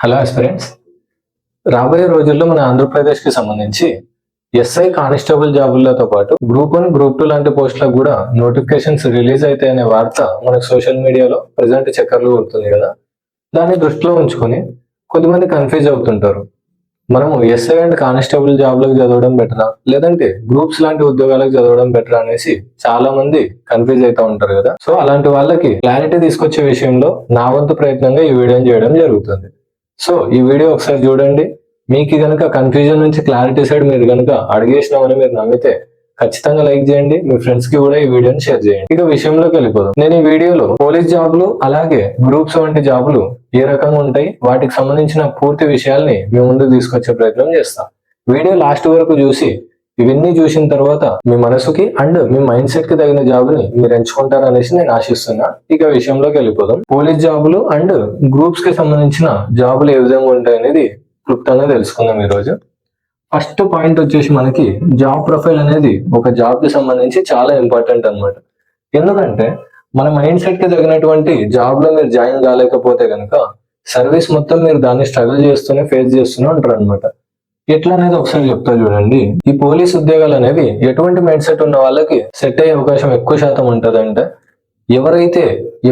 Hello aspirants రాబోయే రోజుల్లో మన ఆంధ్రప్రదేశ్కి సంబంధించి ఎస్ఐ కానిస్టేబుల్ జాబులతో పాటు గ్రూప్ వన్ గ్రూప్ టూ లాంటి పోస్టులకు కూడా నోటిఫికేషన్స్ రిలీజ్ అయితే అనే వార్త మనకు సోషల్ మీడియాలో ప్రజెంట్ చక్కర్లు కొడుతుంది కదా. దాన్ని దృష్టిలో ఉంచుకొని కొద్దిమంది కన్ఫ్యూజ్ అవుతుంటారు. మనము ఎస్ఐ అండ్ కానిస్టేబుల్ జాబ్లకు చదవడం బెటరా? లేదంటే గ్రూప్స్ లాంటి ఉద్యోగాలకు చదవడం బెటరా అనేసి చాలా మంది కన్ఫ్యూజ్ అవుతూ ఉంటారు కదా. సో అలాంటి వాళ్ళకి క్లారిటీ తీసుకొచ్చే విషయంలో నా వంతు ప్రయత్నంగా ఈ వీడియోని చేయడం జరుగుతుంది. సో ఈ వీడియో ఒకసారి చూడండి. మీకు కనుక కన్ఫ్యూజన్ నుంచి క్లారిటీ సైడ్ మీరు కనుక అడిగేసినామని మీరు నమ్మితే ఖచ్చితంగా లైక్ చేయండి. మీ ఫ్రెండ్స్కి కూడా ఈ వీడియోని షేర్ చేయండి. ఇక విషయంలోకి వెళ్ళిపోదాం. నేను ఈ వీడియోలో పోలీస్ జాబ్లు అలాగే గ్రూప్స్ వంటి జాబులు ఏ రకంగా ఉంటాయి వాటికి సంబంధించిన పూర్తి విషయాల్ని మీ ముందు తీసుకొచ్చే ప్రయత్నం చేస్తాం. వీడియో లాస్ట్ వరకు చూసి ఇవన్నీ చూసిన తర్వాత మీ మనసుకి అండ్ మీ మైండ్ సెట్కి తగిన జాబుని మీరు ఎంచుకుంటారు అనేసి నేను ఆశిస్తున్నా. ఇక విషయంలోకి వెళ్ళిపోదాం. పోలీస్ జాబులు అండ్ గ్రూప్స్కి సంబంధించిన జాబులు ఏ విధంగా ఉంటాయి అనేది క్లుప్తంగా తెలుసుకుందాం ఈ రోజు ఫస్ట్ పాయింట్ వచ్చేసి మనకి జాబ్ ప్రొఫైల్ అనేది ఒక జాబ్కి సంబంధించి చాలా ఇంపార్టెంట్ అన్నమాట. ఎందుకంటే మన మైండ్ సెట్కి తగినటువంటి జాబ్లో మీరు జాయిన్ కాలేకపోతే కనుక సర్వీస్ మొత్తం మీరు దాన్ని స్ట్రగుల్ చేస్తూనే ఫేస్ చేస్తూనే ఉంటారు అనమాట ఎట్లా అనేది ఒకసారి చెప్తా చూడండి. ఈ పోలీస్ ఉద్యోగాలు అనేవి ఎటువంటి మైండ్ సెట్ ఉన్న వాళ్ళకి సెట్ అయ్యే అవకాశం ఎక్కువ శాతం ఉంటదంటే. ఎవరైతే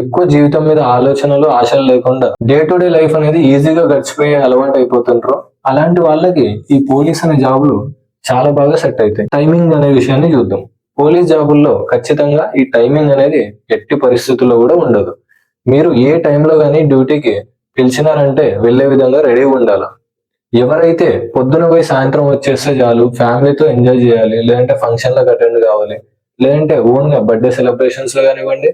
ఎక్కువ జీవితం మీద ఆలోచనలు ఆశలు లేకుండా డే టు డే లైఫ్ అనేది ఈజీగా గడిచిపోయే అలవాటు అయిపోతుంటారో అలాంటి వాళ్ళకి ఈ పోలీస్ అనే జాబులు చాలా బాగా సెట్ అవుతాయి టైమింగ్ అనే విషయాన్ని చూద్దాం. పోలీస్ జాబుల్లో ఖచ్చితంగా ఈ టైమింగ్ అనేది ఎట్టి పరిస్థితుల్లో కూడా ఉండదు. మీరు ఏ టైంలో కానీ డ్యూటీకి పిలిచినారంటే వెళ్ళే విధంగా రెడీ ఉండాలి. ఎవరైతే పొద్దున పోయి సాయంత్రం వచ్చేస్తే చాలు ఫ్యామిలీతో ఎంజాయ్ చేయాలి లేదంటే ఫంక్షన్లకు అటెండ్ కావాలి లేదంటే ఓన్గా బర్త్డే సెలబ్రేషన్స్లో కానివ్వండి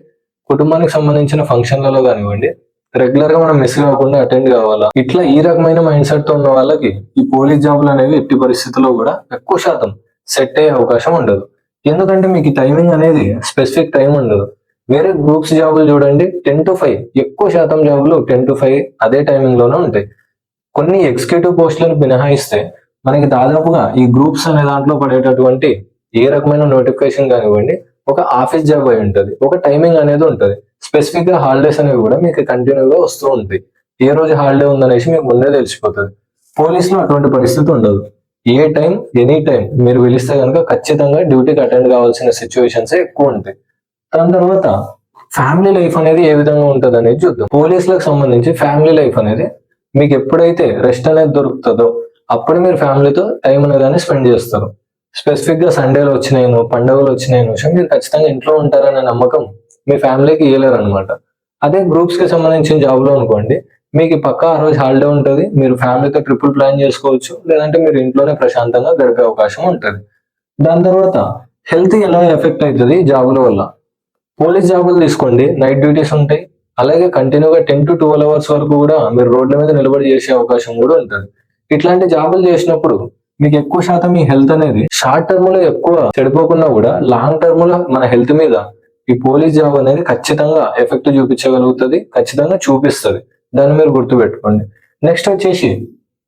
కుటుంబానికి సంబంధించిన ఫంక్షన్లలో కానివ్వండి రెగ్యులర్గా మనం మిస్ కాకుండా అటెండ్ కావాలా? ఇట్లా ఈ రకమైన మైండ్ సెట్తో ఉన్న వాళ్ళకి ఈ పోలీస్ జాబులు అనేవి ఎట్టి పరిస్థితుల్లో కూడా ఎక్కువ శాతం సెట్ అయ్యే అవకాశం ఉండదు. ఎందుకంటే మీకు టైమింగ్ అనేది స్పెసిఫిక్ టైం ఉండదు. వేరే గ్రూప్స్ జాబులు చూడండి టెన్ టు ఫైవ్ ఎక్కువ శాతం జాబులు టెన్ టు ఫైవ్ అదే టైమింగ్లోనే ఉంటాయి. కొన్ని ఎగ్జిక్యూటివ్ పోస్టులను మినహాయిస్తే మనకి దాదాపుగా ఈ గ్రూప్స్ అనే దాంట్లో పడేటటువంటి ఏ రకమైన నోటిఫికేషన్ కానివ్వండి ఒక ఆఫీస్ జాబ్ అయి ఉంటుంది ఒక టైమింగ్ అనేది ఉంటుంది. స్పెసిఫిక్గా హాలిడేస్ అనేవి కూడా మీకు కంటిన్యూగా వస్తూ ఉంటాయి. ఏ రోజు హాలిడే ఉందనేసి మీకు ముందే తెలిసిపోతుంది. పోలీసులో అటువంటి పరిస్థితి ఉండదు. ఏ టైం ఎనీ టైం మీరు పిలిస్తే కనుక ఖచ్చితంగా డ్యూటీకి అటెండ్ కావాల్సిన సిచ్యువేషన్స్ ఎక్కువ ఉంటాయి. దాని తర్వాత ఫ్యామిలీ లైఫ్ అనేది ఏ విధంగా ఉంటుంది అనేది చూద్దాం. పోలీసులకు సంబంధించి ఫ్యామిలీ లైఫ్ అనేది మీకు ఎప్పుడైతే రెస్ట్ అనేది దొరుకుతుందో అప్పుడు మీరు ఫ్యామిలీతో టైం అనేది స్పెండ్ చేస్తారు. స్పెసిఫిక్గా సండేలు వచ్చినాయను పండుగలు వచ్చినాయను మీరు ఖచ్చితంగా ఇంట్లో ఉంటారనే నమ్మకం మీ ఫ్యామిలీకి ఇవ్వలేరు అనమాట అదే గ్రూప్స్కి సంబంధించిన జాబ్లో అనుకోండి మీకు పక్కా ఆ రోజు హాలిడే ఉంటుంది మీరు ఫ్యామిలీతో ట్రిపుల్ ప్లాన్ చేసుకోవచ్చు లేదంటే మీరు ఇంట్లోనే ప్రశాంతంగా గడిపే అవకాశం ఉంటుంది. దాని తర్వాత హెల్త్ ఎలా ఎఫెక్ట్ అవుతుంది జాబుల వల్ల? పోలీస్ జాబులు తీసుకోండి నైట్ డ్యూటీస్ ఉంటాయి అలాగే కంటిన్యూగా టెన్ టు ట్వెల్వ్ అవర్స్ వరకు కూడా మీరు రోడ్ల మీద నిలబడి చేసే అవకాశం కూడా ఉంటుంది. ఇట్లాంటి జాబులు చేసినప్పుడు మీకు ఎక్కువ శాతం మీ హెల్త్ అనేది షార్ట్ టర్మ్లో ఎక్కువ చెడిపోకుండా కూడా లాంగ్ టర్మ్లో మన హెల్త్ మీద ఈ పోలీస్ జాబ్ అనేది ఖచ్చితంగా ఎఫెక్ట్ చూపించగలుగుతుంది ఖచ్చితంగా చూపిస్తుంది. దాన్ని మీరు గుర్తుపెట్టుకోండి. నెక్స్ట్ వచ్చేసి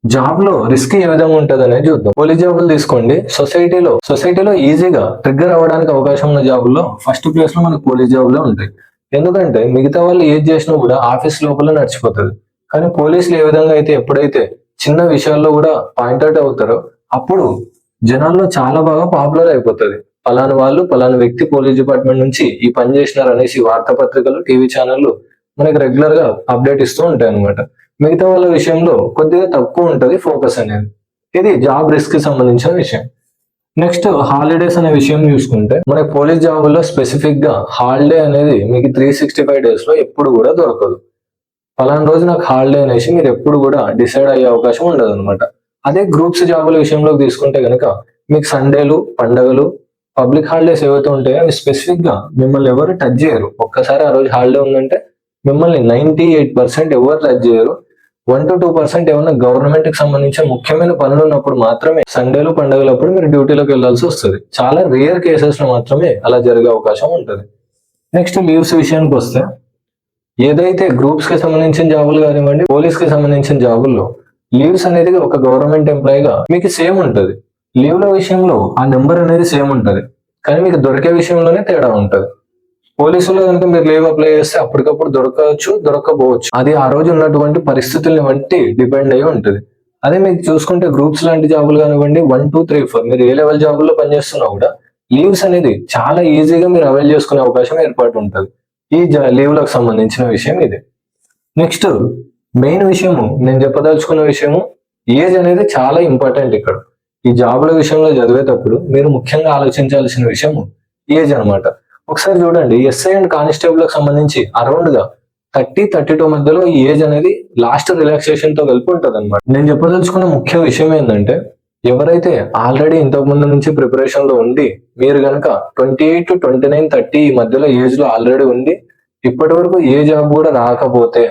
జాబ్లో రిస్క్ ఏ విధంగా ఉంటుంది అనేది చూద్దాం. పోలీస్ జాబులు తీసుకోండి. సొసైటీలో సొసైటీలో ఈజీగా ట్రిగ్గర్ అవ్వడానికి అవకాశం ఉన్న జాబుల్లో ఫస్ట్ ప్లేస్లో మనకు పోలీస్ జాబులే ఉంటాయి. ఎందుకంటే మిగతా వాళ్ళు ఏది చేసినా కూడా ఆఫీస్ లోపల నడిచిపోతుంది. కానీ పోలీసులు ఏ విధంగా అయితే ఎప్పుడైతే చిన్న విషయాల్లో కూడా పాయింట్అవుట్ అవుతారో అప్పుడు జనాల్లో చాలా బాగా పాపులర్ అయిపోతుంది. పలానా వాళ్ళు పలానా వ్యక్తి పోలీస్ డిపార్ట్మెంట్ నుంచి ఈ పని చేసినారు అనేసి వార్తాపత్రికలు టీవీ ఛానళ్ళు మనకి రెగ్యులర్గా అప్డేట్ ఇస్తూ ఉంటాయి అనమాట మిగతా వాళ్ళ విషయంలో కొద్దిగా తక్కువ ఉంటుంది ఫోకస్ అనేది. ఇది జాబ్ రిస్క్కి సంబంధించిన విషయం. నెక్స్ట్ హాలిడేస్ అనే విషయం చూసుకుంటే మన పోలీస్ జాబుల్లో స్పెసిఫిక్గా హాలిడే అనేది మీకు త్రీ సిక్స్టీ ఫైవ్ డేస్లో ఎప్పుడు కూడా దొరకదు. పలానా రోజు నాకు హాలిడే అనేసి మీరు ఎప్పుడు కూడా డిసైడ్ అయ్యే అవకాశం ఉండదు అనమాట అదే గ్రూప్స్ జాబుల విషయంలో తీసుకుంటే కనుక మీకు సండేలు పండగలు పబ్లిక్ హాలిడేస్ ఏవైతే ఉంటాయో అవి స్పెసిఫిక్గా మిమ్మల్ని ఎవరు టచ్ చేయరు. ఒక్కసారి ఆ రోజు హాలిడే ఉందంటే మిమ్మల్ని నైన్టీ ఎయిట్ పర్సెంట్ ఎవరు టచ్ చేయరు. వన్ టు టూ పర్సెంట్ ఏమైనా గవర్నమెంట్కి సంబంధించిన ముఖ్యమైన పనులు ఉన్నప్పుడు మాత్రమే సండేలు పండుగలప్పుడు మీరు డ్యూటీలోకి వెళ్ళాల్సి వస్తుంది. చాలా రేర్ కేసెస్లో మాత్రమే అలా జరిగే అవకాశం ఉంటుంది. నెక్స్ట్ లీవ్స్ విషయానికి వస్తే ఏదైతే గ్రూప్స్కి సంబంధించిన జాబులు కానివ్వండి పోలీస్కి సంబంధించిన జాబుల్లో లీవ్స్ అనేది ఒక గవర్నమెంట్ ఎంప్లాయీగా మీకు సేమ్ ఉంటుంది. లీవ్ల విషయంలో ఆ నెంబర్ అనేది సేమ్ ఉంటుంది. కానీ మీకు దొరికే విషయంలోనే తేడా ఉంటుంది. పోలీసులు కనుక మీరు లీవ్ అప్లై చేస్తే అప్పటికప్పుడు దొరకవచ్చు దొరకకపోవచ్చు. అది ఆ రోజు ఉన్నటువంటి పరిస్థితుల్ని బట్టి డిపెండ్ అయి ఉంటుంది. అదే మీకు చూసుకుంటే గ్రూప్స్ లాంటి జాబులు కానివ్వండి వన్ టూ త్రీ ఫోర్ మీరు ఏ లెవెల్ జాబుల్లో పనిచేస్తున్నా కూడా లీవ్స్ అనేది చాలా ఈజీగా మీరు అవైల్ చేసుకునే అవకాశం ఏర్పాటు ఉంటుంది. ఈ లీవ్లకు సంబంధించిన విషయం ఇది. నెక్స్ట్ మెయిన్ విషయము నేను చెప్పదలుచుకున్న విషయము ఏజ్ అనేది చాలా ఇంపార్టెంట్ ఇక్కడ. ఈ జాబుల విషయంలో చదివేటప్పుడు మీరు ముఖ్యంగా ఆలోచించాల్సిన విషయము ఏజ్ అన్నమాట. ఒకసారి చూడండి ఎస్ఐ అండ్ కానిస్టేబుల్కి సంబంధించి అరౌండ్గా థర్టీ థర్టీ టూ మధ్యలో ఈ ఏజ్ అనేది లాస్ట్ రిలాక్సేషన్తో కలిపి ఉంటుంది అనమాట నేను చెప్పదలుచుకున్న ముఖ్య విషయం ఏంటంటే ఎవరైతే ఆల్రెడీ ఇంతకు ముందు నుంచి ప్రిపరేషన్లో ఉండి మీరు గనక twenty eight to twenty nine thirty ఈ మధ్యలో ఏజ్లో ఆల్రెడీ ఉండి ఇప్పటి వరకు ఏ జాబ్ కూడా రాకపోతే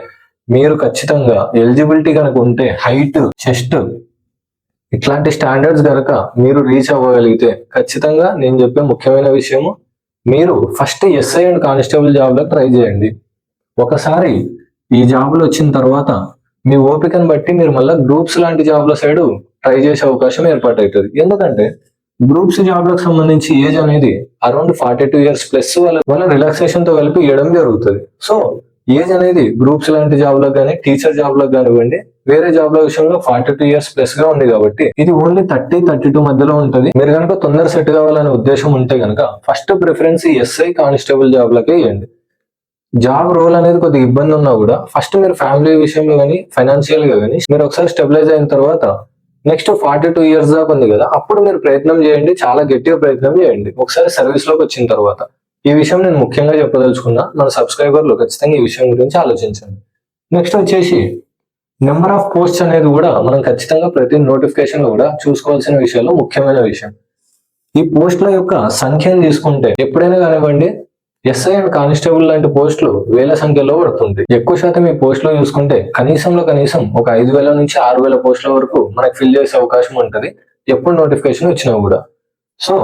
మీరు ఖచ్చితంగా ఎలిజిబిలిటీ కనుక ఉంటే హైట్ చెస్ట్ ఇట్లాంటి స్టాండర్డ్స్ కనుక మీరు రీచ్ అవ్వగలిగితే ఖచ్చితంగా నేను చెప్పే ముఖ్యమైన విషయము మీరు ఫస్ట్ ఎస్ఐ అండ్ కానిస్టేబుల్ జాబ్లో ట్రై చేయండి. ఒకసారి ఈ జాబ్లు వచ్చిన తర్వాత మీ ఓపికను బట్టి మీరు మళ్ళీ గ్రూప్స్ లాంటి జాబ్ల సైడ్ ట్రై చేసే అవకాశం ఏర్పాటవుతుంది. ఎందుకంటే గ్రూప్స్ జాబ్లకు సంబంధించి ఏజ్ అనేది around forty two years plus వాళ్ళ వాళ్ళ రిలాక్సేషన్తో కలిపి ఇవ్వడం జరుగుతుంది. సో ఏజ్ అనేది గ్రూప్స్ లాంటి జాబ్లకు కానీ టీచర్ జాబ్ జాబ్లకు కానివ్వండి వేరే జాబ్ల విషయంలో ఫార్టీ టూ ఇయర్స్ ప్లస్గా ఉంది కాబట్టి ఇది ఓన్లీ థర్టీ థర్టీ టూ మధ్యలో ఉంటుంది. మీరు కనుక తొందర సెట్ కావాలనే ఉద్దేశం ఉంటే కనుక first preference SI constable job లకే ఇవ్వండి. జాబ్ రోల్ అనేది కొద్దిగా ఇబ్బంది ఉన్నా కూడా ఫస్ట్ మీరు ఫ్యామిలీ విషయంలో కానీ ఫైనాన్షియల్గా కానీ మీరు ఒకసారి స్టెబిలైజ్ అయిన తర్వాత నెక్స్ట్ ఫార్టీ టూ ఇయర్స్ దాకా ఉంది కదా అప్పుడు మీరు ప్రయత్నం చేయండి చాలా గట్టిగా ప్రయత్నం చేయండి. ఒకసారి సర్వీస్లోకి వచ్చిన తర్వాత. ఈ విషయం నేను ముఖ్యంగా చెప్పదలుచుకున్నా మన సబ్స్క్రైబర్లు ఖచ్చితంగా ఈ విషయం గురించి ఆలోచించండి. నెక్స్ట్ వచ్చేసి నెంబర్ ఆఫ్ పోస్ట్ అనేది కూడా మనం ఖచ్చితంగా ప్రతి నోటిఫికేషన్లో కూడా చూసుకోవాల్సిన విషయాల్లో ముఖ్యమైన విషయం. ఈ పోస్టుల యొక్క సంఖ్యను తీసుకుంటే ఎప్పుడైనా కానివ్వండి ఎస్ఐ అండ్ కానిస్టేబుల్ లాంటి పోస్టులు వేల సంఖ్యలో పడుతుంది ఎక్కువ శాతం ఈ పోస్టులో చూసుకుంటే కనీసంలో కనీసం ఒక ఐదు వేల నుంచి ఆరు వేల పోస్టుల వరకు మనకు ఫిల్ చేసే అవకాశం ఉంటది. ఎప్పుడు నోటిఫికేషన్ వచ్చినా కూడా. సో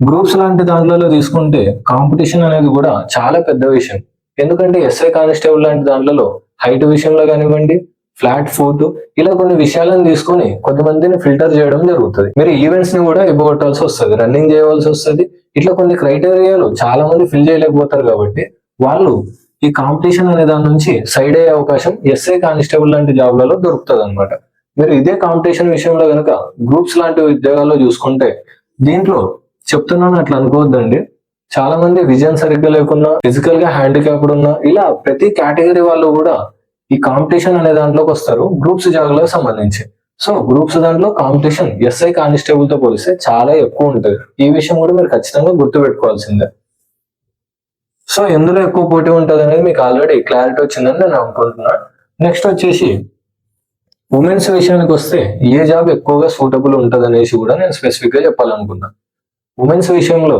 గ్రూప్స్ లాంటి దాంట్లలో తీసుకుంటే కాంపిటీషన్ అనేది కూడా చాలా పెద్ద విషయం. ఎందుకంటే ఎస్ఐ కానిస్టేబుల్ లాంటి దాంట్లో హైట్ విషయంలో కానివ్వండి ఫ్లాట్ ఫుడ్ ఇలా కొన్ని విషయాలను తీసుకొని కొంతమందిని ఫిల్టర్ చేయడం జరుగుతుంది. మీరు ఈవెంట్స్ని కూడా ఇవ్వగొట్టాల్సి వస్తుంది రన్నింగ్ చేయవలసి వస్తుంది. ఇట్లా కొన్ని క్రైటీరియాలు చాలా మంది ఫిల్ చేయలేకపోతారు కాబట్టి వాళ్ళు ఈ కాంపిటీషన్ అనే దాని నుంచి సైడ్ అయ్యే అవకాశం ఎస్ఐ కానిస్టేబుల్ లాంటి జాబ్లలో దొరుకుతుంది అనమాట మీరు ఇదే కాంపిటీషన్ విషయంలో కనుక గ్రూప్స్ లాంటి ఉద్యోగాల్లో చూసుకుంటే దీంట్లో చెప్తున్నాను అట్లా అనుకోవద్దండి. చాలా మంది విజయం సరిగ్గా లేకున్నా ఫిజికల్గా హ్యాండిక్యాప్డ్ ఉన్నా ఇలా ప్రతి కేటగిరీ వాళ్ళు కూడా ఈ కాంపిటీషన్ అనే దాంట్లోకి వస్తారు గ్రూప్స్ జాగ్లకు సంబంధించి. సో గ్రూప్స్ దాంట్లో కాంపిటీషన్ ఎస్ఐ కానిస్టేబుల్తో పోలిస్తే చాలా ఎక్కువ ఉంటుంది. ఈ విషయం కూడా మీరు ఖచ్చితంగా గుర్తు పెట్టుకోవాల్సిందే సో ఎందులో ఎక్కువ పోటీ ఉంటుంది అనేది మీకు ఆల్రెడీ క్లారిటీ వచ్చిందని నేను అనుకుంటున్నా. నెక్స్ట్ వచ్చేసి ఉమెన్స్ విషయానికి వస్తే ఏ జాబ్ ఎక్కువగా సూటబుల్ ఉంటుంది అనేసి కూడా నేను స్పెసిఫిక్గా చెప్పాలనుకున్నాను ఉమెన్స్ విషయంలో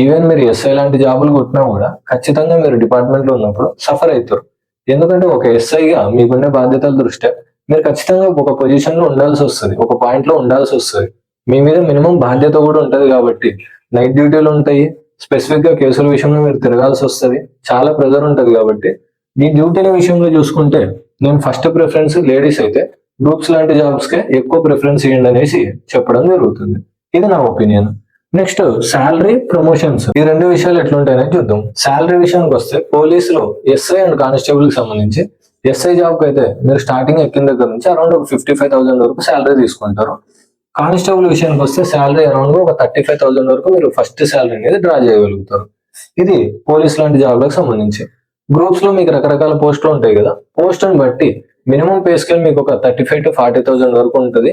ఈవెన్ మీరు ఎస్ఐ లాంటి జాబులు కొట్టినా కూడా ఖచ్చితంగా మీరు డిపార్ట్మెంట్లో ఉన్నప్పుడు సఫర్ అవుతారు. ఎందుకంటే ఒక ఎస్ఐగా మీకుండే బాధ్యతల దృష్ట్యా మీరు ఖచ్చితంగా ఒక పొజిషన్లో ఉండాల్సి వస్తుంది ఒక పాయింట్లో ఉండాల్సి వస్తుంది. మీ మీద మినిమం బాధ్యత కూడా ఉంటుంది కాబట్టి నైట్ డ్యూటీలు ఉంటాయి స్పెసిఫిక్గా కేసుల విషయంలో మీరు తిరగాల్సి వస్తుంది చాలా ప్రెజర్ ఉంటుంది కాబట్టి మీ డ్యూటీల విషయంలో చూసుకుంటే నేను ఫస్ట్ ప్రిఫరెన్స్ లేడీస్ అయితే గ్రూప్స్ లాంటి జాబ్స్కే ఎక్కువ ప్రిఫరెన్స్ ఇవ్వండి అనేసి చెప్పడం జరుగుతుంది. ఇది నా ఒపీనియన్. Next salary promotions. ఈ రెండు విషయాలు ఎట్లుంటాయని చూద్దాం. శాలరీ విషయానికి వస్తే పోలీసులో ఎస్ఐ అండ్ కానిస్టేబుల్కి సంబంధించి ఎస్ఐ జాబ్కి అయితే మీరు స్టార్టింగ్ ఎక్కిన దగ్గర నుంచి అరౌండ్ ఒక ఫిఫ్టీ ఫైవ్ థౌసండ్ వరకు శాలరీ తీసుకుంటారు. కానిస్టేబుల్ విషయానికి వస్తే శాలరీ అరౌండ్ ఒక థర్టీ ఫైవ్ థౌసండ్ వరకు మీరు ఫస్ట్ శాలరీ అనేది డ్రా చేయగలుగుతారు. ఇది పోలీస్ లాంటి జాబ్లకు సంబంధించి. గ్రూప్స్లో మీకు రకరకాల పోస్టులు ఉంటాయి కదా. పోస్టుని బట్టి మినిమం పే స్కేల్ మీకు ఒక thirty five to forty thousand వరకు ఉంటుంది.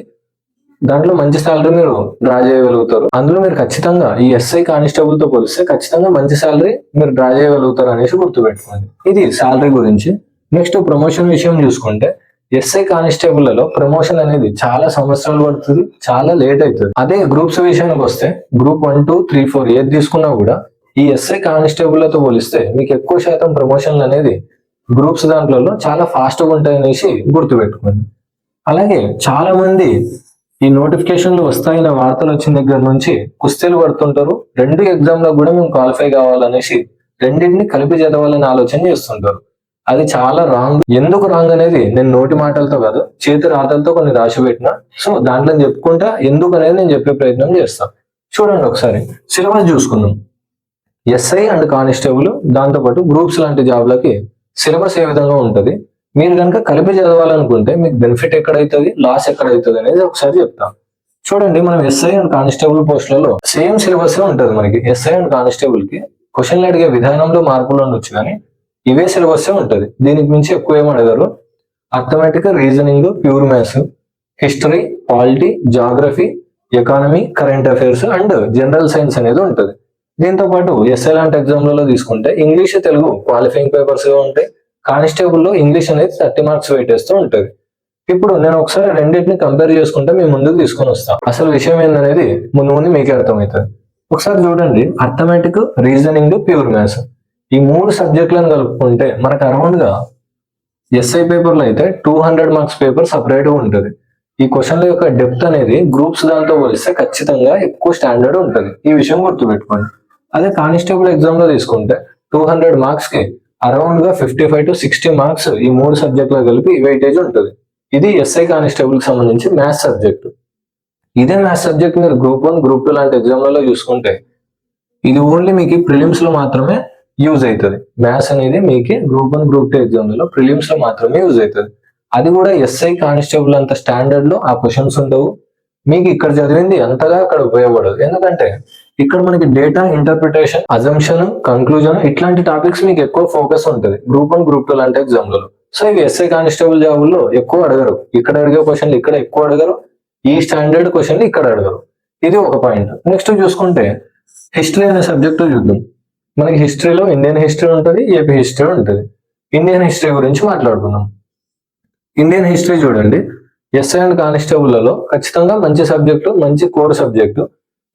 దాంట్లో మంచి సాలరీ మీరు డ్రా చేయగలుగుతారు. అందులో మీరు ఖచ్చితంగా ఈ ఎస్ఐ కానిస్టేబుల్తో పోలిస్తే ఖచ్చితంగా మంచి సాలరీ మీరు డ్రా చేయగలుగుతారు అనేసి గుర్తుపెట్టుకోండి. ఇది సాలరీ గురించి. నెక్స్ట్ ప్రమోషన్ విషయం చూసుకుంటే ఎస్ఐ కానిస్టేబుల్లలో ప్రమోషన్ అనేది చాలా సంవత్సరాలు పడుతుంది చాలా లేట్ అవుతుంది. అదే గ్రూప్స్ విషయానికి వస్తే group one two three four ఏది తీసుకున్నా కూడా ఈ ఎస్ఐ కానిస్టేబుల్లతో పోలిస్తే మీకు ఎక్కువ శాతం ప్రమోషన్లు అనేది గ్రూప్స్ దాంట్లో చాలా ఫాస్ట్గా ఉంటాయనేసి ఉంటాయి అనేసి గుర్తుపెట్టుకోండి. అలాగే చాలా మంది ఈ నోటిఫికేషన్లు వస్తాయన్న వార్తలు వచ్చిన దగ్గర నుంచి కుస్తీలు పడుతుంటారు. రెండు ఎగ్జామ్లో కూడా మేము క్వాలిఫై కావాలనేసి రెండింటిని కలిపి చదవాలని ఆలోచన చేస్తుంటారు. అది చాలా రాంగ్ ఎందుకు రాంగ్ అనేది నేను నోటి మాటలతో కాదు చేతి రాతలతో కొన్ని రాసి పెట్టిన. సో దాంట్లో చెప్పుకుంటా ఎందుకు అనేది నేను చెప్పే ప్రయత్నం చేస్తాను. చూడండి ఒకసారి. సిలబస్ చూసుకుందాం. ఎస్ఐ అండ్ కానిస్టేబుల్ దాంతోపాటు గ్రూప్స్ లాంటి జాబ్లకి సిలబస్ ఏ విధంగా ఉంటుంది? మీరు కనుక కలిపి చదవాలనుకుంటే మీకు బెనిఫిట్ ఎక్కడైతుంది? లాస్ ఎక్కడైతుంది అనేది ఒకసారి చెప్తాం. చూడండి మనం ఎస్ఐ అండ్ కానిస్టేబుల్ పోస్టులలో సేమ్ సిలబస్ ఉంటుంది మనకి. ఎస్ఐ అండ్ కానిస్టేబుల్కి క్వశ్చన్లు అడిగే విధానంలో మార్పులు ఉండొచ్చు కానీ ఇవే సిలబస్ ఉంటుంది. దీనికి మించి ఎక్కువ ఏం అడగరు. Arithmetic reasoning pure maths history polity geography economy current affairs and general science అనేది ఉంటుంది. దీంతో పాటు ఎస్ఐ లాంటి ఎగ్జామ్లలో తీసుకుంటే ఇంగ్లీష్ తెలుగు క్వాలిఫైయింగ్ పేపర్స్ ఉంటాయి. కానిస్టేబుల్లో ఇంగ్లీష్ అనేది థర్టీ మార్క్స్ వెయిట్ వేస్తూ ఉంటుంది. ఇప్పుడు నేను ఒకసారి రెండింటిని కంపేర్ చేసుకుంటే మీ ముందుకు తీసుకొని వస్తాను అసలు విషయం ఏందనేది ముందు ముందు మీకే అర్థమవుతుంది. ఒకసారి చూడండి అర్థమెటిక్ రీజనింగ్ ప్యూర్ మ్యాథ్స్. ఈ మూడు సబ్జెక్టులను కలుపుకుంటే మనకు అరౌండ్గా ఎస్ఐ పేపర్లో అయితే టూ హండ్రెడ్ మార్క్స్ పేపర్ సపరేట్గా ఉంటుంది. ఈ క్వశ్చన్ల యొక్క డెప్త్ అనేది గ్రూప్స్ దాంతో పోలిస్తే ఖచ్చితంగా ఎక్కువ స్టాండర్డ్ ఉంటుంది. ఈ విషయం గుర్తుపెట్టుకోండి. అదే కానిస్టేబుల్ ఎగ్జామ్లో తీసుకుంటే టూ హండ్రెడ్ మార్క్స్కి అరౌండ్గా fifty five to sixty marks ఈ మూడు సబ్జెక్టులో కలిపి వెయిటేజ్ ఉంటుంది. ఇది ఎస్ఐ కానిస్టేబుల్కి సంబంధించి మ్యాథ్స్ సబ్జెక్ట్ ఇదే మ్యాథ్స్ సబ్జెక్ట్ మీరు గ్రూప్ వన్ గ్రూప్ టూ లాంటి ఎగ్జామ్లలో చూసుకుంటే ఇది ఓన్లీ మీకు ప్రిలిమ్స్లో మాత్రమే యూజ్ అవుతుంది. మ్యాథ్స్ అనేది మీకు గ్రూప్ వన్ గ్రూప్ టూ ఎగ్జామ్లలో ప్రిలిమ్స్లో మాత్రమే యూజ్ అవుతుంది. అది కూడా ఎస్ఐ కానిస్టేబుల్ అంత స్టాండర్డ్లో ఆ క్వశ్చన్స్ ఉండవు. మీకు ఇక్కడ చదివింది అంతగా అక్కడ ఉపయోగపడదు. ఎందుకంటే ఇక్కడ మనకి డేటా ఇంటర్ప్రిటేషన్ అజంప్షన్ కంక్లూజన్ ఇట్లాంటి టాపిక్స్ మీకు ఎక్కువ ఫోకస్ ఉంటుంది. గ్రూప్ వన్ గ్రూప్ టూ లాంటి ఎగ్జామ్లలో సో ఇవి ఎస్ఐ కానిస్టేబుల్ జాబుల్లో ఎక్కువ అడగరు. ఇక్కడ అడిగే క్వశ్చన్లు ఇక్కడ ఎక్కువ అడగరు. ఈ స్టాండర్డ్ క్వశ్చన్లు ఇక్కడ అడగరు. ఇది ఒక పాయింట్ నెక్స్ట్ చూసుకుంటే హిస్టరీ అనే సబ్జెక్ట్ చూద్దాం. మనకి హిస్టరీలో ఇండియన్ హిస్టరీ ఉంటుంది ఏపీ హిస్టరీ ఉంటుంది. ఇండియన్ హిస్టరీ గురించి మాట్లాడుకుందాం. ఇండియన్ హిస్టరీ చూడండి. ఎస్ఐ అండ్ కానిస్టేబుల్లలో ఖచ్చితంగా మంచి సబ్జెక్టు మంచి కోర్ సబ్జెక్టు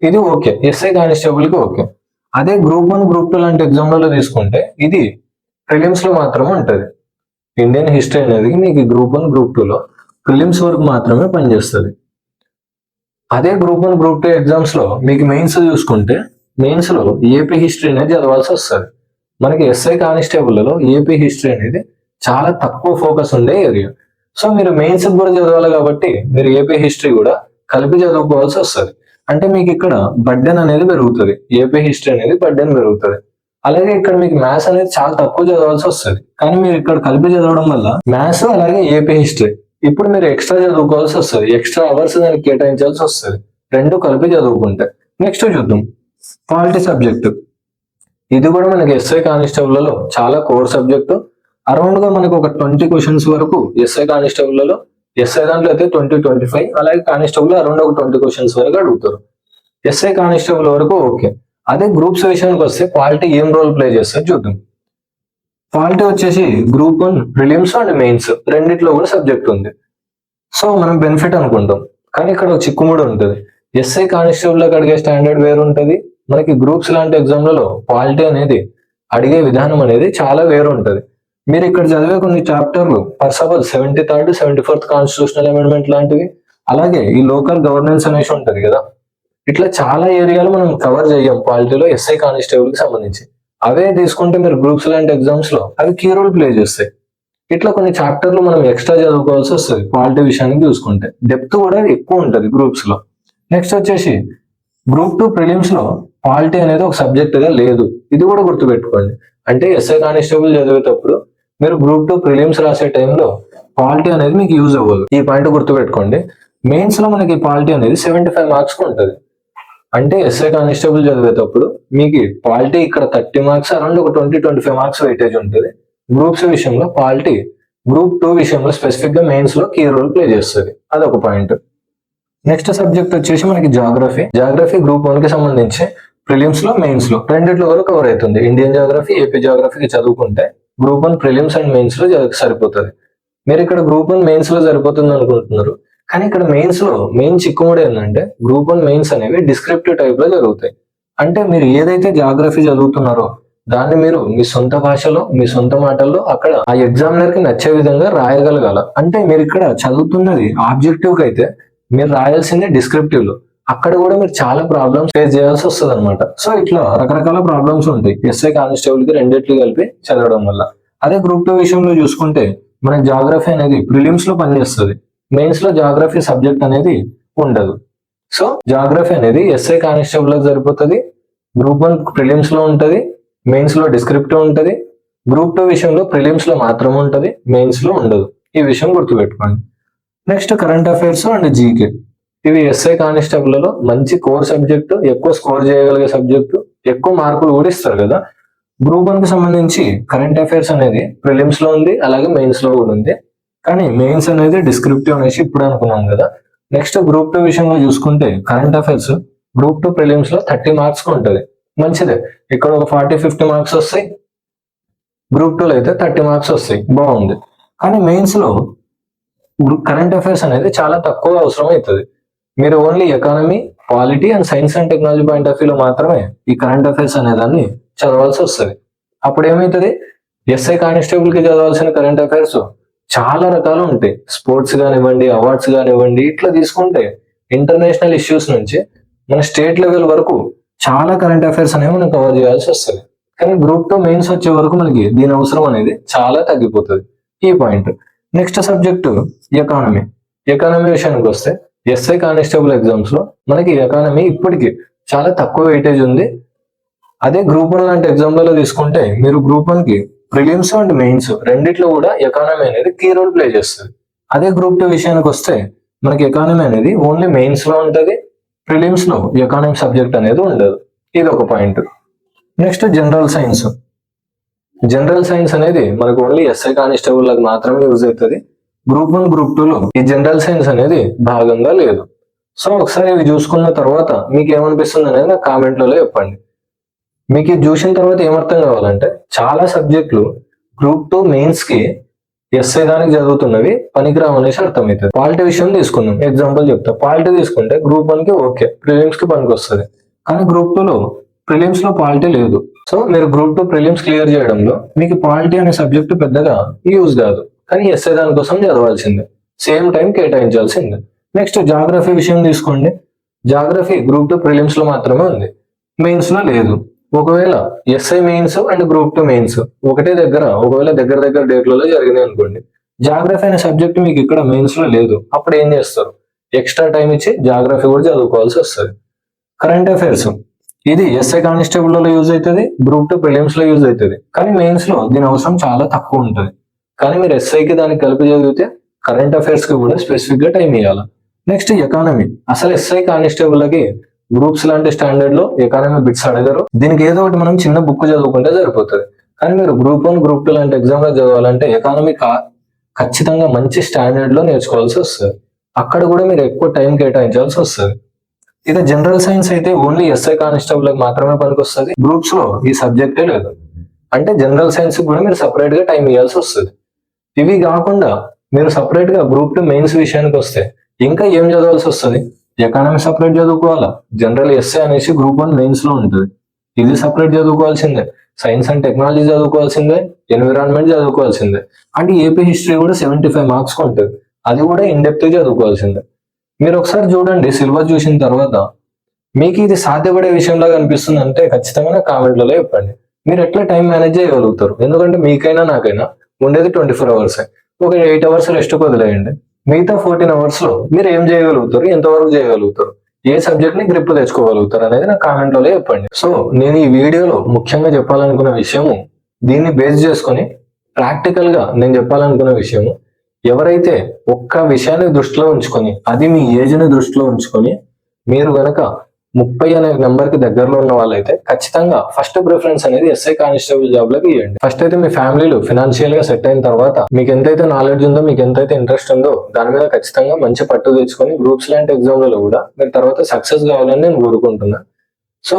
ఇది ఓకే. ఎస్ఐ కానిస్టేబుల్కి ఓకే. అదే గ్రూప్ వన్ గ్రూప్ టూ లాంటి ఎగ్జామ్లలో తీసుకుంటే ఇది ప్రిలిమ్స్లో మాత్రమే ఉంటుంది. ఇండియన్ హిస్టరీ అనేది మీకు గ్రూప్ వన్ గ్రూప్ టూలో ప్రిలిమ్స్ వరకు మాత్రమే పనిచేస్తుంది. అదే గ్రూప్ వన్ గ్రూప్ టూ ఎగ్జామ్స్లో మీకు మెయిన్స్ చూసుకుంటే మెయిన్స్లో ఏపీ హిస్టరీ అనేది చదవాల్సి వస్తుంది. మనకి ఎస్ఐ కానిస్టేబుల్లో ఏపీ హిస్టరీ అనేది చాలా తక్కువ ఫోకస్ ఉండే ఏరియా. సో మీరు మెయిన్స్ కూడా చదవాలి కాబట్టి మీరు ఏపీ హిస్టరీ కూడా కలిపి చదువుకోవాల్సి వస్తుంది. అంటే మీకు ఇక్కడ బడ్డెన్ అనేది పెరుగుతుంది. ఏపీ హిస్టరీ అనేది బడ్డెన్ పెరుగుతుంది. అలాగే ఇక్కడ మీకు మ్యాథ్స్ అనేది చాలా తక్కువ చదవాల్సి వస్తుంది. కానీ మీరు ఇక్కడ కలిపి చదవడం వల్ల మ్యాథ్స్ అలాగే ఏపీ హిస్టరీ ఇప్పుడు మీరు ఎక్స్ట్రా చదువుకోవాల్సి వస్తుంది. ఎక్స్ట్రా అవర్స్ దానికి కేటాయించాల్సి వస్తుంది. రెండు కలిపి చదువుకుంటే. నెక్స్ట్ చూద్దాం. పాలిటీ సబ్జెక్టు ఇది కూడా మనకి ఎస్ఐ కానిస్టేబుల్లో చాలా కోర్ సబ్జెక్టు అరౌండ్గా మనకు ఒక ట్వంటీ క్వశ్చన్స్ వరకు ఎస్ఐ కానిస్టేబుల్లో ఎస్ఐ దాంట్లో అయితే ట్వంటీ ట్వంటీ ఫైవ్. అలాగే కానిస్టేబుల్ అరౌండ్ ఒక ట్వంటీ క్వశ్చన్స్ వరకు అడుగుతారు. ఎస్ఐ కానిస్టేబుల్ వరకు ఓకే. అదే గ్రూప్స్ విషయానికి వస్తే క్వాలిటీ ఏం రోల్ ప్లే చేస్తారు చూద్దాం. క్వాలిటీ వచ్చేసి group one prelims and mains. రెండిట్లో కూడా సబ్జెక్ట్ ఉంది. సో మనం బెనిఫిట్ అనుకుంటాం. కానీ ఇక్కడ ఒక చిక్కుముడు ఉంటుంది. ఎస్ఐ కానిస్టేబుల్ అడిగే స్టాండర్డ్ వేరు ఉంటుంది మనకి గ్రూప్స్ లాంటి ఎగ్జామ్లలో క్వాలిటీ అనేది అడిగే విధానం అనేది చాలా వేరు ఉంటుంది మీరు ఇక్కడ చదివే కొన్ని చాప్టర్లు for suppose seventy third seventy fourth constitutional amendment లాంటివి అలాగే ఈ లోకల్ గవర్నెన్స్ అనేసి ఉంటుంది కదా ఇట్లా చాలా ఏరియాలు మనం కవర్ చేయం పాలిటీలో ఎస్ఐ కానిస్టేబుల్కి సంబంధించి. అవే తీసుకుంటే మీరు గ్రూప్స్ లాంటి ఎగ్జామ్స్లో అవి కీ రోల్ ప్లే చేస్తాయి. ఇట్లా కొన్ని చాప్టర్లు మనం ఎక్స్ట్రా చదువుకోవాల్సి వస్తుంది క్వాలిటీ విషయానికి చూసుకుంటే. డెప్త్ కూడా ఎక్కువ ఉంటుంది గ్రూప్స్లో. నెక్స్ట్ వచ్చేసి గ్రూప్ టూ ప్రిలిమ్స్లో క్వాలిటీ అనేది ఒక సబ్జెక్ట్గా లేదు. ఇది కూడా గుర్తుపెట్టుకోండి. అంటే ఎస్ఐ కానిస్టేబుల్ చదివేటప్పుడు మీరు గ్రూప్ టూ ప్రిలిమ్స్ రాసే టైంలో పాలిటీ అనేది మీకు యూజ్ అవ్వదు. ఈ పాయింట్ గుర్తుపెట్టుకోండి. మెయిన్స్లో మనకి పాలిటీ అనేది సెవెంటీ ఫైవ్ మార్క్స్ ఉంటుంది. అంటే ఎస్ఐ కానిస్టేబుల్ చదివేటప్పుడు మీకు పాలిటీ ఇక్కడ థర్టీ మార్క్స్ అరౌండ్ ఒక twenty twenty five marks weightage ఉంటుంది. గ్రూప్స్ విషయంలో పాలిటీ గ్రూప్ టూ విషయంలో స్పెసిఫిక్గా మెయిన్స్లో కీ రోల్ ప్లే చేస్తుంది. అదొక పాయింట్ నెక్స్ట్ సబ్జెక్ట్ వచ్చేసి మనకి జాగ్రఫీ జాగ్రఫీ గ్రూప్ వన్కి సంబంధించి ప్రిలిమ్స్లో మెయిన్స్లో రెండిట్లో వరకు కవర్ అవుతుంది. ఇండియన్ జాగ్రఫీ ఏపీ జాగ్రఫీకి చదువుకుంటే గ్రూప్ వన్ ప్రిలిమ్స్ అండ్ మెయిన్స్లో సరిపోతుంది. మీరు ఇక్కడ గ్రూప్ వన్ మెయిన్స్లో సరిపోతుంది అనుకుంటున్నారు. కానీ ఇక్కడ మెయిన్స్లో మెయిన్ చిక్కుముడు ఏంటంటే గ్రూప్ వన్ మెయిన్స్ అనేవి డిస్క్రిప్టివ్ టైప్లో జరుగుతాయి. అంటే మీరు ఏదైతే జాగ్రఫీ చదువుతున్నారో దాన్ని మీరు మీ సొంత భాషలో మీ సొంత మాటల్లో అక్కడ ఆ ఎగ్జామినర్కి నచ్చే విధంగా రాయగలగాల. అంటే మీరు ఇక్కడ చదువుతున్నది ఆబ్జెక్టివ్కి అయితే మీరు రాయాల్సిందే డిస్క్రిప్టివ్లో అక్కడ కూడా మీరు చాలా ప్రాబ్లమ్స్ ఫేస్ చేయాల్సి వస్తుంది అనమాట సో ఇట్లా రకరకాల ప్రాబ్లమ్స్ ఉంటాయి. ఎస్ఐ కానిస్టేబుల్కి రెండిట్లు కలిపి చదవడం వల్ల. అదే గ్రూప్ టూ విషయంలో చూసుకుంటే మనకి జాగ్రఫీ అనేది ప్రిలిమ్స్లో పనిచేస్తుంది. మెయిన్స్లో జాగ్రఫీ సబ్జెక్ట్ అనేది ఉండదు. సో జాగ్రఫీ అనేది ఎస్ఐ కానిస్టేబుల్ సరిపోతుంది. గ్రూప్ వన్ ప్రిలిమ్స్లో ఉంటుంది. మెయిన్స్లో డిస్క్రిప్టివ్ ఉంటుంది. గ్రూప్ టూ విషయంలో ప్రిలిమ్స్లో మాత్రం ఉంటుంది. మెయిన్స్లో ఉండదు. ఈ విషయం గుర్తుపెట్టుకోండి. Next current affairs and GK ఇవి ఎస్ఐ కానిస్టేబుల్లో మంచి కోర్ సబ్జెక్టు ఎక్కువ స్కోర్ చేయగలిగే సబ్జెక్టు ఎక్కువ మార్కులు కూడా ఇస్తారు కదా. గ్రూప్ వన్కి సంబంధించి కరెంట్ అఫైర్స్ అనేది ప్రిలిమ్స్లో ఉంది అలాగే మెయిన్స్లో కూడా ఉంది. కానీ మెయిన్స్ అనేది డిస్క్రిప్టివ్ అనేసి ఇప్పుడు అనుకున్నాం కదా. నెక్స్ట్ గ్రూప్ టూ విషయంలో చూసుకుంటే కరెంట్ అఫైర్స్ గ్రూప్ టూ ప్రిలిమ్స్లో థర్టీ మార్క్స్ ఉంటుంది. మంచిదే. ఇక్కడ ఒక ఫార్టీ ఫిఫ్టీ మార్క్స్ వస్తాయి. గ్రూప్ టూలో అయితే థర్టీ మార్క్స్ వస్తాయి. బాగుంది. కానీ మెయిన్స్లో కరెంట్ అఫైర్స్ అనేది చాలా తక్కువ అవసరం అవుతుంది. మీరు only economy polity and science and technology point of వ్యూలో మాత్రమే ఈ కరెంట్ అఫైర్స్ అనే దాన్ని చదవాల్సి వస్తుంది. అప్పుడు ఏమవుతుంది ఎస్ఐ కానిస్టేబుల్కి చదవాల్సిన కరెంట్ అఫైర్స్ చాలా రకాలు ఉంటాయి. స్పోర్ట్స్ కానివ్వండి అవార్డ్స్ కానివ్వండి ఇట్లా తీసుకుంటే ఇంటర్నేషనల్ ఇష్యూస్ నుంచి మన స్టేట్ లెవెల్ వరకు చాలా కరెంట్ అఫైర్స్ అనేవి మనం కవర్ చేయాల్సి వస్తుంది. కానీ గ్రూప్ టూ మెయిన్స్ వచ్చే వరకు మనకి దీని అవసరం అనేది చాలా తగ్గిపోతుంది. ఈ point next subject economy economy విషయానికి వస్తే ఎస్ఐ కానిస్టేబుల్ ఎగ్జామ్స్లో మనకి ఎకానమీ ఇప్పటికి చాలా తక్కువ వెయిటేజ్ ఉంది. అదే గ్రూప్ వన్ లాంటి ఎగ్జామ్లలో తీసుకుంటే మీరు గ్రూప్ వన్కి ప్రిలిమ్స్ అండ్ మెయిన్స్ రెండిట్లో కూడా ఎకానమీ అనేది కీ రోల్ ప్లే చేస్తుంది. అదే గ్రూప్ టూ విషయానికి వస్తే మనకి ఎకానమీ అనేది ఓన్లీ మెయిన్స్లో ఉంటుంది ప్రిలిమ్స్లో ఎకానమీ సబ్జెక్ట్ అనేది ఉండదు. ఇది ఒక point next general science general science అనేది మనకు ఓన్లీ ఎస్ఐ కానిస్టేబుల్ మాత్రమే యూజ్ అవుతుంది. గ్రూప్ వన్ గ్రూప్ టూ లో ఈ జనరల్ సైన్స్ అనేది భాగంగా లేదు. సో ఒకసారి ఇవి చూసుకున్న తర్వాత మీకు ఏమనిపిస్తుంది అనేది నాకు కామెంట్లలో చెప్పండి. మీకు ఇది చూసిన తర్వాత ఏమర్థం కావాలంటే చాలా సబ్జెక్టులు గ్రూప్ టూ మెయిన్స్కి ఎస్ఐ దానికి చదువుతున్నవి పనికిరావు అనేసి అర్థమవుతుంది. పాలిటీ విషయం తీసుకుందాం. ఎగ్జాంపుల్ చెప్తా. పాలిటీ తీసుకుంటే గ్రూప్ వన్కి ఓకే ప్రిలిమ్స్కి పనికి వస్తుంది. కానీ గ్రూప్ టూ లో ప్రిలిమ్స్లో పాలిటీ లేదు. సో మీరు గ్రూప్ టూ ప్రిలిమ్స్ క్లియర్ చేయడంలో మీకు పాలిటీ అనే సబ్జెక్ట్ పెద్దగా యూజ్ కాదు. కానీ ఎస్ఐ దానికోసం చదవాల్సిందే. సేమ్ టైం కేటాయించాల్సిందే. నెక్స్ట్ జాగ్రఫీ విషయం తీసుకోండి. జాగ్రఫీ గ్రూప్ టూ ప్రిలిమ్స్లో మాత్రమే ఉంది. మెయిన్స్లో లేదు. ఒకవేళ SI mains and group two mains ఒకటే దగ్గర ఒకవేళ దగ్గర దగ్గర డేట్లలో జరిగినాయి అనుకోండి. జాగ్రఫీ అనే సబ్జెక్ట్ మీకు ఇక్కడ మెయిన్స్లో లేదు. అప్పుడు ఏం చేస్తారు? ఎక్స్ట్రా టైం ఇచ్చి జాగ్రఫీ కూడా చదువుకోవాల్సి వస్తుంది. Current affairs. ఇది ఎస్ఐ కానిస్టేబుల్లో యూజ్ అవుతుంది గ్రూప్ టూ ప్రిలిమ్స్లో యూజ్ అవుతుంది. కానీ మెయిన్స్లో దీని అవసరం చాలా తక్కువ ఉంటుంది. కానీ మీరు ఎస్ఐకి దాన్ని కలిపి చదివితే కరెంట్ అఫైర్స్కి కూడా స్పెసిఫిక్గా టైం ఇవ్వాలి నెక్స్ట్ ఎకానమీ అసలు ఎస్ఐ కానిస్టేబుల్కి గ్రూప్స్ లాంటి స్టాండర్డ్లో ఎకానమీ బిట్స్ అడగరు. దీనికి ఏదో ఒకటి మనం చిన్న బుక్ చదువుకుంటే సరిపోతుంది. కానీ మీరు గ్రూప్ వన్ గ్రూప్ టూ లాంటి ఎగ్జామ్లో చదవాలంటే ఎకానమీ ఖచ్చితంగా మంచి స్టాండర్డ్లో నేర్చుకోవాల్సి వస్తుంది. అక్కడ కూడా మీరు ఎక్కువ టైం కేటాయించాల్సి వస్తుంది. ఇక జనరల్ సైన్స్ అయితే ఓన్లీ ఎస్ఐ కానిస్టేబుల్ మాత్రమే పనికొస్తుంది. గ్రూప్స్లో ఈ సబ్జెక్టే లేదు. అంటే జనరల్ సైన్స్ కూడా మీరు సపరేట్గా టైం ఇవ్వాల్సి వస్తుంది. ఇవి కాకుండా మీరు సపరేట్గా గ్రూప్ టూ మెయిన్స్ విషయానికి వస్తే ఇంకా ఏం చదవాల్సి వస్తుంది? ఎకానమీ సపరేట్ చదువుకోవాలా? జనరల్ ఎస్ఏ అనేసి గ్రూప్ వన్ మెయిన్స్లో ఉంటుంది. ఇది సపరేట్ చదువుకోవాల్సిందే. సైన్స్ అండ్ టెక్నాలజీ చదువుకోవాల్సిందే. ఎన్విరాన్మెంట్ చదువుకోవాల్సిందే. అంటే ఏపీ హిస్టరీ కూడా సెవెంటీ ఫైవ్ మార్క్స్ ఉంటుంది. అది కూడా ఇన్డెప్త్ చదువుకోవాల్సిందే. మీరు ఒకసారి చూడండి సిలబస్ చూసిన తర్వాత మీకు ఇది సాధ్యపడే విషయంలో కనిపిస్తుంది అంటే ఖచ్చితంగా కామెంట్లలో చెప్పండి. మీరు ఎట్లా టైం మేనేజ్ చేయగలుగుతారు? ఎందుకంటే మీకైనా నాకైనా ఉండేది ట్వంటీ ఫోర్ అవర్స్ ఒక ఎయిట్ అవర్స్ రెస్ట్ వదిలేయండి. మిగతా ఫోర్టీన్ అవర్స్లో మీరు ఏం చేయగలుగుతారు? ఎంతవరకు చేయగలుగుతారు? ఏ సబ్జెక్ట్ని గ్రిప్ తెచ్చుకోగలుగుతారు అనేది నా కామెంట్లో చెప్పండి. సో నేను ఈ వీడియోలో ముఖ్యంగా చెప్పాలనుకున్న విషయము దీన్ని బేస్ చేసుకొని ప్రాక్టికల్గా నేను చెప్పాలనుకున్న విషయము ఎవరైతే ఒక్క విషయాన్ని దృష్టిలో ఉంచుకొని అది మీ ఏజ్ని దృష్టిలో ఉంచుకొని మీరు గనక ముప్పై అనే నెంబర్కి దగ్గరలో ఉన్న వాళ్ళైతే ఖచ్చితంగా ఫస్ట్ ప్రిఫరెన్స్ అనేది ఎస్ఐ కానిస్టేబుల్ జాబ్ లకి ఇవ్వండి ఫస్ట్ అయితే మీ ఫ్యామిలీలు ఫినాన్షియల్గా సెట్ అయిన తర్వాత మీకు ఎంతైతే నాలెడ్జ్ ఉందో మీకు ఎంతైతే ఇంట్రెస్ట్ ఉందో దాని మీద ఖచ్చితంగా మంచి పట్టు తెచ్చుకొని గ్రూప్స్ లాంటి ఎగ్జామ్లలో కూడా మీరు తర్వాత సక్సెస్ కావాలని నేను కోరుకుంటున్నా. సో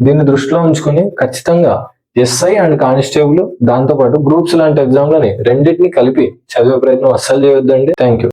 దీన్ని దృష్టిలో ఉంచుకొని ఖచ్చితంగా ఎస్ఐ అండ్ కానిస్టేబుల్ దాంతో పాటు గ్రూప్స్ లాంటి ఎగ్జామ్లని రెండింటిని కలిపి చదివే ప్రయత్నం అస్సలు చేయొద్దండి. Thank you